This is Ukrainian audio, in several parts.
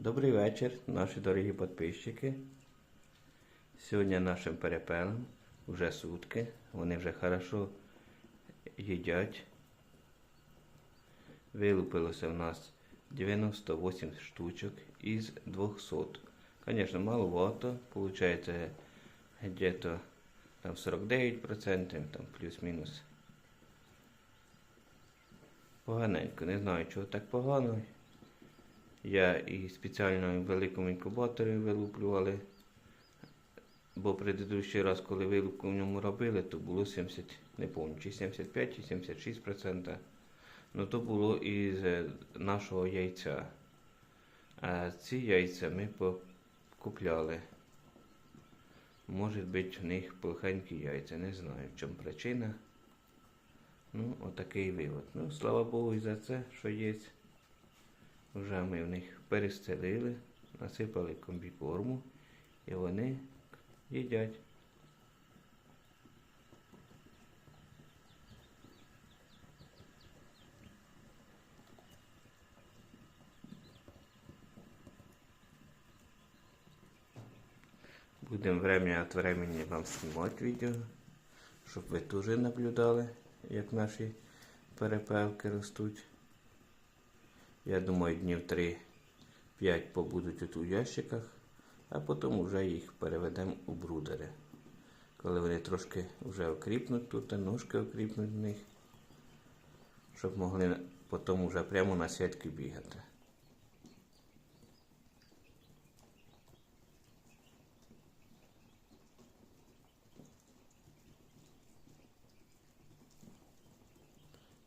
Добрий вечір, наші дорогі підписчики. Сьогодні нашим перепелам вже сутки. Вони вже хорошо їдять. Вилупилося в нас 98 штучок із 200. Звісно, маловато. Получається где-то там 49%, там плюс-мінус. Поганенько, не знаю, чого так погано. Я і спеціально в великому інкубаторі вилуплювали. Бо предыдущий раз, коли вилупку в ньому робили, то було 70, не пам'ятаю, чи 75 чи 76%. Ну то було із нашого яйця. А ці яйця ми покупляли. Може бути в них плохенькі яйця, не знаю в чому причина. Ну, отакий вивод. Ну, слава Богу, і за це, що є. Вже ми в них перестелили, насипали комбікорму і вони їдять. Будемо время от времени вам знімати відео, щоб ви теж наблюдали, як наші перепелки ростуть. Я думаю, днів 3-5 побудуть тут у ящиках, а потім вже їх переведемо у брудери. Коли вони трошки вже окріпнуть тут, ножки окріпнуть в них, щоб могли потім вже прямо на сітки бігати.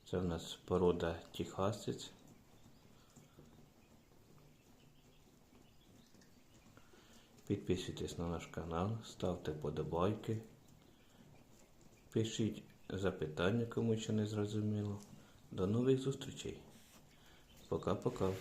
Це в нас порода Техасець. Підписуйтесь на наш канал, ставте подобайки, пишіть запитання, кому ще не зрозуміло. До нових зустрічей. Пока-пока.